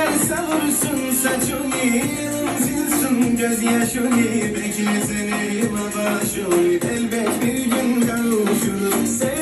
Rüzgar savursun saçını Silsun gözyaşını Beklesene baba şunu Elbet bir gün kavuşuruz. Sev